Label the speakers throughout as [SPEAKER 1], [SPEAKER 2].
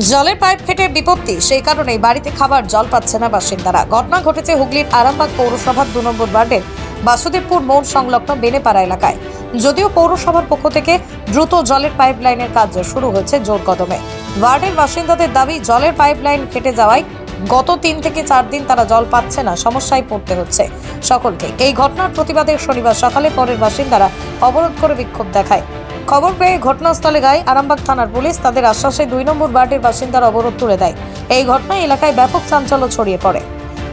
[SPEAKER 1] জলের পাইপ ফেটে বিপত্তি। সেই কারণেই বাড়িতে খাবার জল পাচ্ছে না বাসিন্দারা। ঘটনা ঘটেছে হুগলির আরামবাগ পৌরসভার দু নম্বর ওয়ার্ডের বাসুদেবপুর মোড় সংলগ্ন বেনেপাড়া এলাকায়। যদিও পৌরসভার পক্ষ থেকে দ্রুত জলের পাইপ লাইনের কাজ শুরু হয়েছে জোর কদমে। ওয়ার্ডের বাসিন্দাদের দাবি, জলের পাইপ লাইন ফেটে যাওয়ায় গত তিন থেকে চার দিন তারা জল পাচ্ছে না, সমস্যায় পড়তে হচ্ছে সকলকে। এই ঘটনার প্রতিবাদে শনিবার সকালে পরের বাসিন্দারা অবরোধ করে বিক্ষোভ দেখায়। খবর পেয়ে ঘটনাস্থলে গায় আরামবাগ থানার পুলিশ তাদের আশ্বাসে দুই নম্বর ওয়ার্ডের বাসিন্দার অবরোধ তুলে দেয়। এই ঘটনায় এলাকায় ব্যাপক চাঞ্চল্য ছড়িয়ে পড়ে।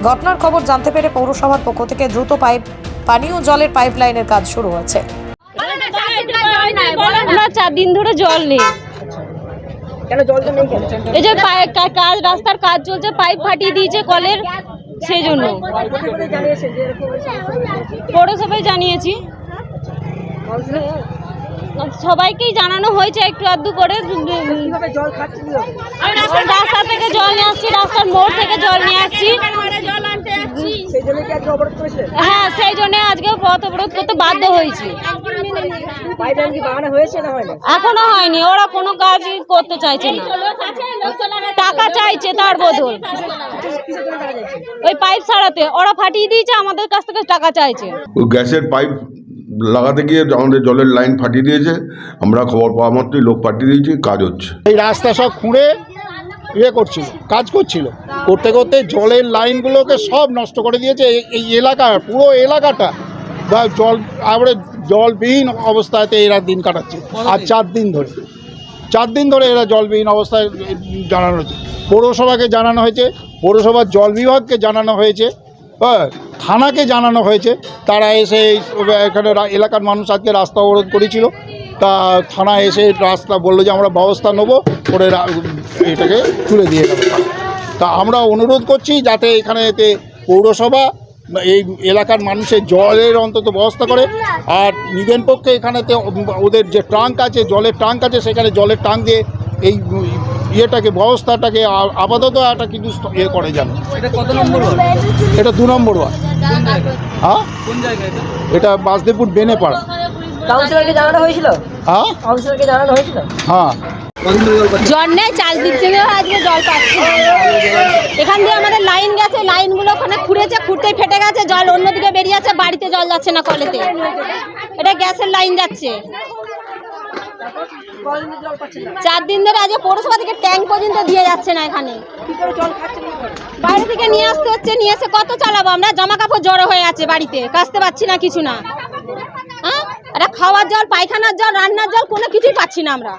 [SPEAKER 1] ঘটনার খবর জানতে পেরে পৌরসভার পক্ষ থেকে দ্রুত পাইপ পানীয় জলের পাইপ লাইনের কাজ শুরু হয়েছে।
[SPEAKER 2] আমরা চার দিন ধরে জল নেই। এই যে কাজ রাস্তার কাজ চলছে পাইপ ফাটিয়ে দিয়েছে কলের সেই জন্য? পৌরসভায় জানিয়েছি সবাইকেই জানানো হয়েছে একটু আধটু করে। রাস্তা থেকে জল নিয়ে আসছি রাস্তার মোড় থেকে জল নিয়ে আসছি। হ্যাঁ সেই জন্য আজকে পথ অবরোধ করতে বাধ্য হয়েছি।
[SPEAKER 3] পাইপ লাইন কি বাগানো হয়েছে না হয়নি?
[SPEAKER 2] এখনও হয়নি ওরা কোনো কাজ করতে চাইছে না। টাকা চাইছে তার বদল। ওই পাইপ সারাতে ওরা ফাটিয়ে দিয়েছে আমাদের কাছ থেকে টাকা চাইছে।
[SPEAKER 4] গ্যাসের পাইপ লাগাতে গিয়ে আমাদের জলের লাইন ফাটিয়ে দিয়েছে, আমরা খবর পাওয়া মাত্রই লোক পাঠিয়ে দিয়েছি, কাজ হচ্ছে।
[SPEAKER 5] এই রাস্তা সব খুঁড়ে ইয়ে করছিল, কাজ করছিল। করতে করতে জলের লাইনগুলোকে সব নষ্ট করে দিয়েছে, এই- এলাকা, পুরো এলাকাটা। বা জল আবারে জলবিহীন অবস্থাতে এরা দিন কাটাচ্ছে, আর চার দিন ধরে। চার দিন ধরে এরা জলবিহীন অবস্থায় জানানো হয়েছে। পৌরসভাকে জানানো হয়েছে, পৌরসভার জল বিভাগকে জানানো হয়েছে হ্যাঁ থানাকে জানানো হয়েছে। তারা এসে এখানে এলাকার মানুষ আজকে রাস্তা অবরোধ করেছিল। তা থানা এসে রাস্তা বলল যে, আমরা ব্যবস্থা নেব। করে এটাকে তুলে দিয়ে গেল। তা আমরা অনুরোধ করছি যাতে এখানে এতে পৌরসভা এই এলাকার মানুষের জলের অন্তত ব্যবস্থা করে। আর নিদেন পক্ষে এখানেতে ওদের যে ট্রাঙ্ক আছে, জলের ট্রাঙ্ক আছে, সেখানে জলের ট্রাঙ্ক দিয়ে এই ইয়েটাকে ব্যবস্থাটাকে আপাতত একটা কিন্তু ইয়ে করে যান
[SPEAKER 3] এটা নম্বর
[SPEAKER 5] এটা দু নম্বর ওয়ার্ড। হ্যাঁ? এটা? বাসদেবপুর বেনেপাড়া।
[SPEAKER 3] কাউন্সিলরকে জানানো হয়েছিল?
[SPEAKER 5] হ্যাঁ?
[SPEAKER 3] কাউন্সিলরকে জানানো হয়েছিল?
[SPEAKER 5] হ্যাঁ।
[SPEAKER 3] জল
[SPEAKER 2] নেই চাল দিচ্ছে আজকে জল পাচ্ছি। এখান দিয়ে আমাদের লাইন গেছে লাইনগুলো ওখানে খুঁড়েছে খুঁড়তে ফেটে গেছে জল অন্যদিকে বেরিয়ে যাচ্ছে বাড়িতে জল যাচ্ছে না কলেতে। এটা গ্যাসের লাইন যাচ্ছে
[SPEAKER 3] কদিন ধরে জল পাচ্ছে না
[SPEAKER 2] চার দিন ধরে আজকে পৌরসভা থেকে ট্যাঙ্ক পর্যন্ত দিয়ে যাচ্ছে না এখানে? বাইরে থেকে নিয়ে আসতে হচ্ছে নিয়ে এসে কত চালাবো আমরা? জামা কাপড় জড়ো হয়ে আছে বাড়িতে কাচতে পাচ্ছি না কিছু না। হ্যাঁ? এটা খাওয়ার জল পায়খানার জল রান্নার জল কোনো কিছুই পাচ্ছি না আমরা।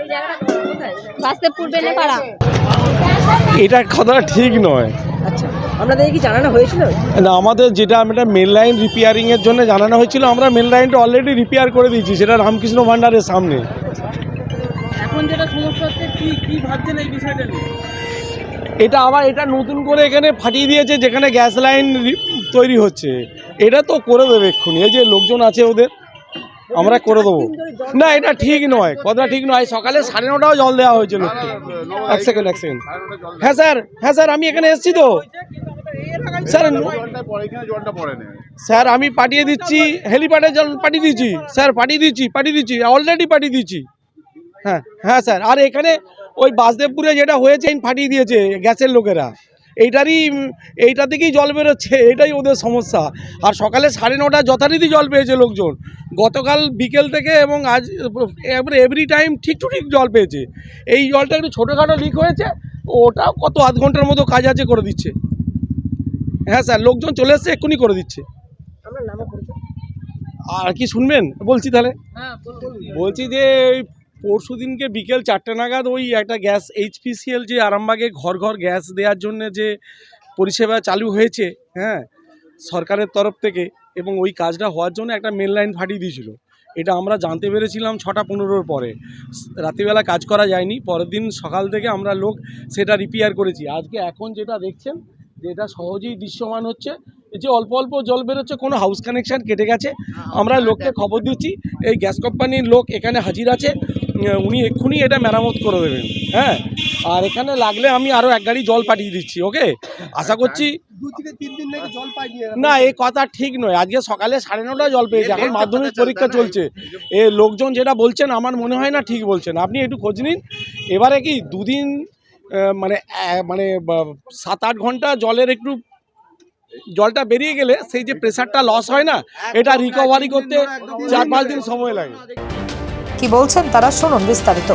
[SPEAKER 3] এই জায়গাটা কোথায়?
[SPEAKER 2] বাস্তেপুর বেনে পাড়া
[SPEAKER 6] এটা কথা ঠিক নয়।
[SPEAKER 3] আপনাদের কি জানানো হয়েছিল?
[SPEAKER 6] না আমাদের যেটা আমরা মেন লাইন রিপেয়ারিংয়ের জন্য জানানো হয়েছিল আমরা মেন লাইনটা অলরেডি রিপেয়ার করে দিয়েছি সেটা রামকৃষ্ণ ভান্ডারের সামনে।
[SPEAKER 3] এখন যেটা সমস্যা হচ্ছে কি কি ভাবছেন এই বিষয়টা নিয়ে?
[SPEAKER 6] এটা আবার এটা নতুন করে এখানে ফাটিয়ে দিয়েছে যেখানে গ্যাস লাইন তৈরি হচ্ছে। এটা তো করে দেবে এক্ষুনি এই যে লোকজন আছে ওদের আমরা করে দেবো। না এটা ঠিক নয় কথাটা ঠিক নয় সকালে সাড়ে নটাও জল দেওয়া হয়েছিল। এক সেকেন্ড এক সেকেন্ড হ্যাঁ স্যার হ্যাঁ স্যার আমি এখানে এসেছি তো। স্যার স্যার আমি পাঠিয়ে দিচ্ছি হেলিপ্যাডে জল পাঠিয়ে দিচ্ছি। স্যার পাঠিয়ে দিচ্ছি পাঠিয়ে দিচ্ছি অলরেডি পাঠিয়ে দিচ্ছি। হ্যাঁ হ্যাঁ স্যার। আর এখানে ওই বাসদেবপুরে যেটা হয়েছে ফাটিয়ে দিয়েছে গ্যাসের লোকেরা। এইটারই এইটা থেকেই জল বেরোচ্ছে এটাই ওদের সমস্যা। আর সকালে সাড়ে নটা যথারীতি জল পেয়েছে লোকজন। গতকাল বিকেল থেকে এবং আজ এভরি টাইম ঠিক টু ঠিক জল পেয়েছে। এই জলটা একটু ছোটোখাটো লিক হয়েছে ওটা কত আধ ঘণ্টার মতো কাজ আছে করে দিচ্ছে। হ্যাঁ স্যার লোকজন চলে এসছে এক্ষুনি করে দিচ্ছে। আর কি শুনবেন? বলছি তাহলে।
[SPEAKER 3] হ্যাঁ
[SPEAKER 6] বলছি যে ওই পরশু দিনকে বিকেল চারটে নাগাদ ওই একটা গ্যাস এইচপিসিএল যে আরামবাগে ঘর ঘর গ্যাস দেওয়ার জন্য যে পরিষেবা চালু হয়েছে হ্যাঁ সরকারের তরফ থেকে এবং ওই কাজটা হওয়ার জন্য একটা মেন লাইন ফাটিয়ে দিয়েছিল। এটা আমরা জানতে পেরেছিলাম ছটা পনেরোর পরে। রাত্রিবেলা কাজ করা যায়নি পরের দিন সকাল থেকে আমরা লোক সেটা রিপেয়ার করেছি। আজকে এখন যেটা দেখছেন যেটা সহজেই দৃশ্যমান হচ্ছে। এই যে অল্প অল্প জল বেরোচ্ছে কোনো হাউস কানেকশন কেটে গেছে। আমরা লোককে খবর দিচ্ছি এই গ্যাস কোম্পানির লোক এখানে হাজির আছে উনি এক্ষুনি এটা মেরামত করে দেবেন হ্যাঁ? আর এখানে লাগলে আমি আরও এক গাড়ি জল পাঠিয়ে দিচ্ছি ওকে? আশা করছি
[SPEAKER 5] দু থেকে তিন দিন
[SPEAKER 6] না এই কথা ঠিক নয়। আজকে সকালে সাড়ে নটায় জল পেয়েছে এখন মাধ্যমিক পরীক্ষা চলছে। এ লোকজন যেটা বলছেন আমার মনে হয় না ঠিক বলছেন। আপনি একটু খোঁজ নিন। এবারে কি দুদিন মানে মানে সাত আট ঘণ্টা জলের একটু জলটা বেরিয়ে গেলে সেই যে প্রেশারটা লস হয় না, এটা রিকভারি করতে চার পাঁচ দিন সময় লাগে।
[SPEAKER 1] কি বলছেন তারা? শুনুন বিস্তারিত।